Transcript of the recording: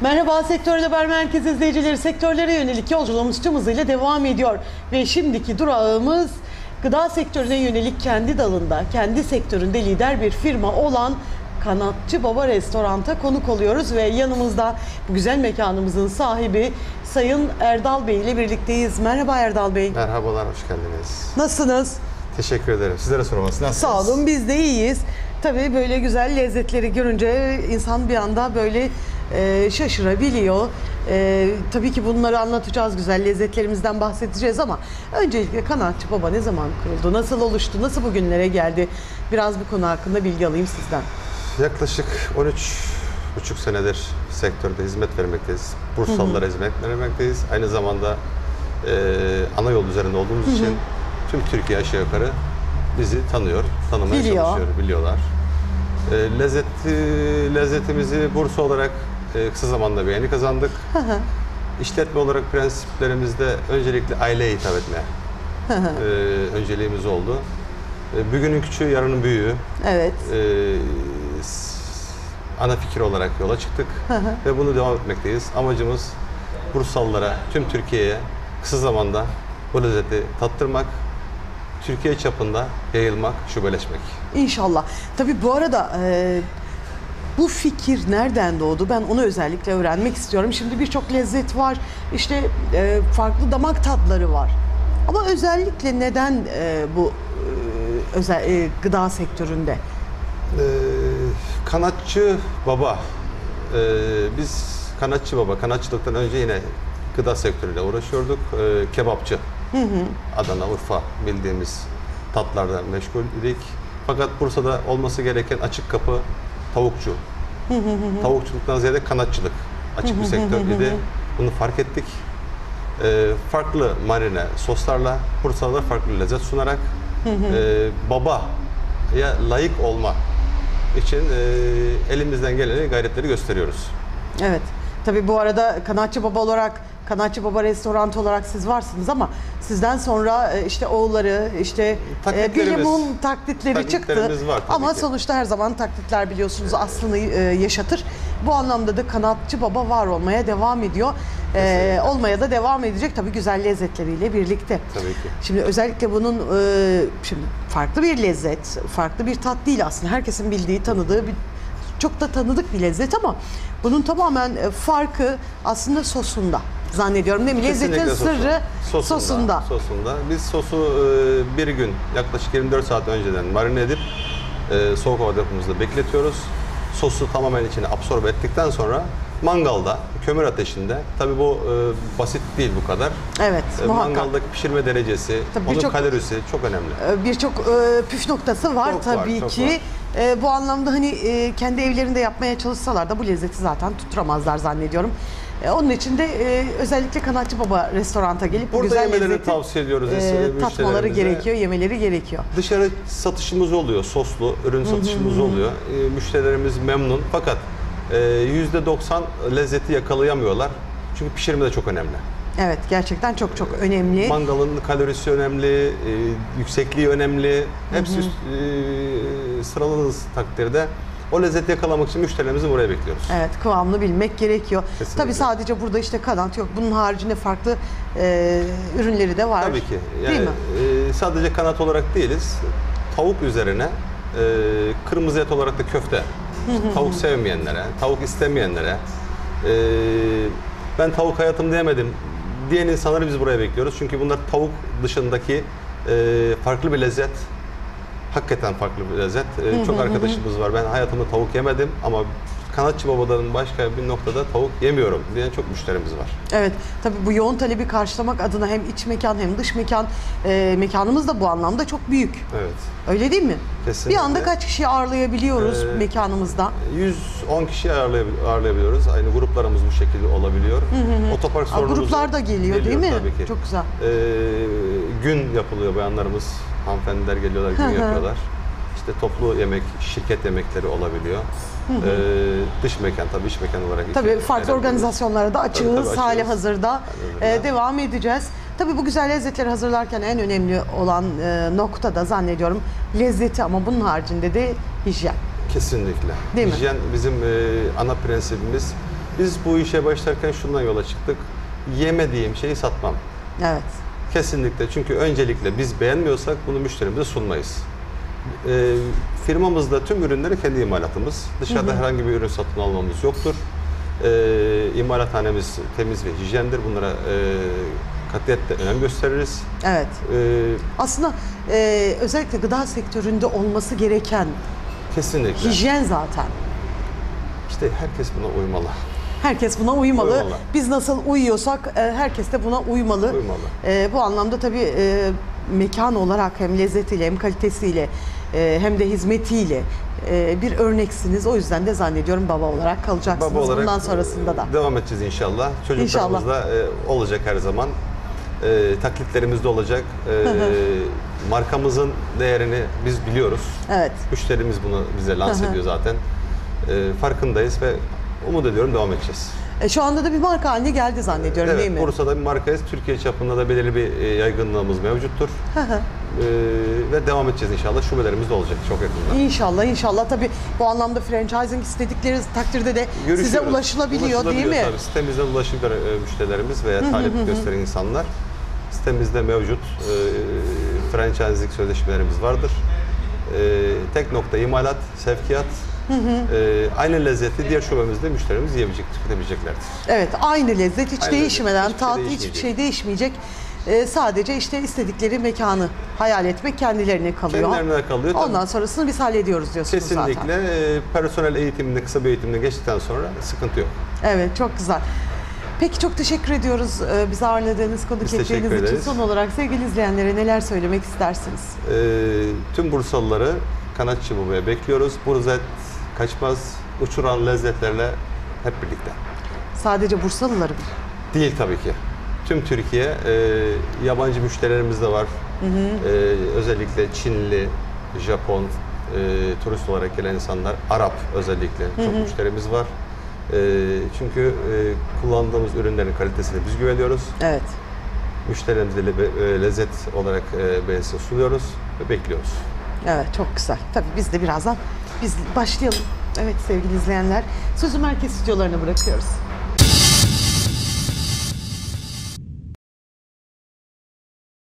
Merhaba Sektör Haber Merkezi izleyicileri. Sektörlere yönelik yolculuğumuz tüm hızıyla devam ediyor. Ve şimdiki durağımız gıda sektörüne yönelik kendi dalında, kendi sektöründe lider bir firma olan Kanatçı Baba Restorant'a konuk oluyoruz ve yanımızda bu güzel mekanımızın sahibi Sayın Erdal Bey ile birlikteyiz. Merhaba Erdal Bey. Merhabalar, hoş geldiniz. Nasılsınız? Teşekkür ederim. Sizlere sorması nasılsınız? Sağ olun biz de iyiyiz. Tabii böyle güzel lezzetleri görünce insan bir anda böyle e, şaşırabiliyor. E, tabii ki bunları anlatacağız, güzel lezzetlerimizden bahsedeceğiz ama öncelikle Kanatçı Baba ne zaman kuruldu, nasıl oluştu, nasıl bugünlere geldi? Biraz bu konu hakkında bilgi alayım sizden. Yaklaşık 13 buçuk senedir sektörde hizmet vermekteyiz. Bursalılara hizmet vermekteyiz. Aynı zamanda e, ana yol üzerinde olduğumuz için tüm Türkiye aşağı yukarı bizi tanıyor, tanımaya Biliyor. çalışıyor, biliyorlar. E, lezzeti, lezzetimizi Bursa olarak e, kısa zamanda beğeni kazandık. İşletme olarak prensiplerimizde öncelikle aileye hitap etme e, önceliğimiz oldu. E, bugünün küçüğü, yarının büyüğü. Evet. e, ana fikir olarak yola çıktık ve bunu devam etmekteyiz. Amacımız Bursalılara, tüm Türkiye'ye kısa zamanda bu lezzeti tattırmak, Türkiye çapında yayılmak, şubeleşmek. İnşallah. Tabii bu arada e, bu fikir nereden doğdu? Ben onu özellikle öğrenmek istiyorum. Şimdi birçok lezzet var. İşte e, farklı damak tatları var. Ama özellikle neden e, bu e, özel e, gıda sektöründe? Ee, kanatçı baba, Ee, biz kanatçı baba, kanatçılıktan önce yine gıda sektörüyle uğraşıyorduk. Ee, kebapçı, Adana, Urfa bildiğimiz tatlardan meşgul idik. Fakat Bursa'da olması gereken açık kapı tavukçu. Tavukçuluktan ziyade kanatçılık. Açık bir sektör idi. Bunu fark ettik. Ee, farklı marine soslarla Bursa'da farklı lezzet sunarak e, babaya layık olma için e, elimizden geleni gayretleri gösteriyoruz. Evet. Tabii bu arada Kanatçı Baba olarak Kanatçı Baba Restoran olarak siz varsınız ama sizden sonra e, işte oğulları işte e, Bilimum taklitleri çıktı. var Ama ki. sonuçta her zaman taklitler biliyorsunuz aslını e, yaşatır. Bu anlamda da Kanatçı Baba var olmaya devam ediyor. E, olmaya da devam edecek tabii güzel lezzetleriyle birlikte. Tabii ki. Şimdi özellikle bunun e, şimdi farklı bir lezzet, farklı bir tat değil aslında. Herkesin bildiği, tanıdığı bir çok da tanıdık bir lezzet ama bunun tamamen e, farkı aslında sosunda zannediyorum değil mi? Lezzetin sosu. sırrı sosunda. Sosunda. Biz sosu e, bir gün yaklaşık 24 saat önceden marine edip e, soğuk hava depomuzda bekletiyoruz. Sosu tamamen içine absorbe ettikten sonra mangalda, kömür ateşinde, tabii bu e, basit değil bu kadar. Evet, E, muhakkak. Mangaldaki pişirme derecesi, Tabii onun birçok- kalorisi çok önemli. E, Birçok e, püf noktası var Çok var, tabii çok ki. var. E, bu anlamda hani e, kendi evlerinde yapmaya çalışsalar da bu lezzeti zaten tutturamazlar zannediyorum. E, onun için de e, özellikle Kanatçı Baba restoranta gelip bu Burada güzel yemelerini lezzeti tavsiye ediyoruz e, tatmaları gerekiyor, yemeleri gerekiyor. Dışarı satışımız oluyor, soslu ürün satışımız oluyor. E, müşterilerimiz memnun fakat e, %90 lezzeti yakalayamıyorlar. Çünkü pişirme de çok önemli. Evet gerçekten çok çok önemli. Mangalın kalorisi önemli, e, yüksekliği önemli. Hepsi üst- e, sıraladığınız takdirde o lezzeti yakalamak için müşterilerimizi buraya bekliyoruz. Evet kıvamını bilmek gerekiyor. Kesinlikle. Tabii sadece burada işte kanat yok. Bunun haricinde farklı e, ürünleri de var. Tabii ki. Yani, Değil mi? e, sadece kanat olarak değiliz. Tavuk üzerine e, kırmızı et olarak da köfte. Tavuk sevmeyenlere, tavuk istemeyenlere e, ben tavuk hayatım diyemedim diyen insanları biz buraya bekliyoruz. Çünkü bunlar tavuk dışındaki e, farklı bir lezzet. Hakikaten farklı bir lezzet. E, çok arkadaşımız var. Ben hayatımda tavuk yemedim ama kanatçı babadan başka bir noktada tavuk yemiyorum diyen çok müşterimiz var. Evet tabii bu yoğun talebi karşılamak adına hem iç mekan hem dış mekan e, mekanımız da bu anlamda çok büyük. Evet. Öyle değil mi? Kesinlikle. Bir anda kaç kişiyi ağırlayabiliyoruz Ee, mekanımızda? 110 kişi ağırlayab- ağırlayabiliyoruz. Aynı gruplarımız bu şekilde olabiliyor. Otopark Aa, sorunumuz gruplar da geliyor, değil mi? Tabii ki. Çok güzel. Ee, gün yapılıyor bayanlarımız, hanımefendiler geliyorlar, gün yapıyorlar. İşte toplu yemek, şirket yemekleri olabiliyor. Ee, dış mekan tabii iç mekan olarak. Tabii farklı organizasyonlara da açığız. tabii, açığız. Hali hazırda hazırda. e, devam edeceğiz. Tabii bu güzel lezzetleri hazırlarken en önemli olan e, nokta da zannediyorum lezzeti ama bunun haricinde de hijyen. Kesinlikle. Değil mi? Hijyen bizim e, ana prensibimiz. Biz bu işe başlarken şundan yola çıktık. Yemediğim şeyi satmam. Evet. Kesinlikle. Çünkü öncelikle biz beğenmiyorsak bunu müşterimize sunmayız. Ee, firmamızda tüm ürünleri kendi imalatımız. Dışarıda herhangi bir ürün satın almamız yoktur. Ee, imalathanemiz temiz ve hijyendir. Bunlara e, katiyetle önem gösteririz. Evet. Ee, Aslında e, özellikle gıda sektöründe olması gereken kesinlikle. hijyen zaten. İşte herkes buna uymalı. Herkes buna uymalı. Uymalı. Biz nasıl uyuyorsak e, herkes de buna uymalı. Uymalı. E, bu anlamda tabii e, mekan olarak hem lezzetiyle hem kalitesiyle e, hem de hizmetiyle e, bir örneksiniz. O yüzden de zannediyorum baba olarak kalacaksınız Baba olarak bundan sonrasında da. e, devam edeceğiz inşallah. Çocuklarımız da e, olacak her zaman. E, taklitlerimiz de olacak. E, markamızın değerini biz biliyoruz. Evet. Müşterimiz bunu bize lanse ediyor zaten. E, farkındayız ve umut ediyorum devam edeceğiz. E, şu anda da bir marka haline geldi zannediyorum değil mi? Evet, Bursa'da bir markayız. Türkiye çapında da belirli bir e, yaygınlığımız mevcuttur. Hı hı. E, ve devam edeceğiz inşallah. Şubelerimiz de olacak çok yakında. İnşallah inşallah tabii bu anlamda franchising istedikleri takdirde de size Görüşüyoruz. ulaşılabiliyor, değil mi? Tabii. Sitemizden ulaşabilir e, müşterilerimiz veya talep gösteren insanlar. Sitemizde mevcut e, franchising sözleşmelerimiz vardır. E, tek nokta imalat, sevkiyat. E, aynı lezzeti diğer şubemizde müşterimiz yiyebilecek, tüketebileceklerdir. Evet aynı lezzet hiç Aynı değişmeden lezzet, hiçbir tat şey hiçbir değişmeyecek. şey değişmeyecek. Ee, sadece işte istedikleri mekanı hayal etmek kendilerine kalıyor. Kendilerine kalıyor. Tabii Ondan sonrasını biz hallediyoruz diyorsunuz Kesinlikle zaten. e, personel eğitiminde, kısa bir eğitimde geçtikten sonra sıkıntı yok. Evet çok güzel. Peki çok teşekkür ediyoruz e, bizi ağırladığınız, konuk Biz ettiğiniz için. ederiz. Son olarak sevgili izleyenlere neler söylemek istersiniz? E, tüm Bursalıları Kanatçı Baba'ya bekliyoruz. Bursa kaçmaz, uçuran lezzetlerle hep birlikte. Sadece Bursalıları mı? Değil tabii ki. Tüm Türkiye, e, yabancı müşterilerimiz de var. E, özellikle Çinli, Japon, e, turist olarak gelen insanlar, Arap özellikle çok müşterimiz var. E, çünkü e, kullandığımız ürünlerin kalitesine biz güveniyoruz. Evet. Müşterilerimize le- e, lezzet olarak e, beğenisini sunuyoruz ve bekliyoruz. Evet çok güzel. Tabii biz de birazdan biz başlayalım. Evet sevgili izleyenler sözü merkez stüdyolarına bırakıyoruz.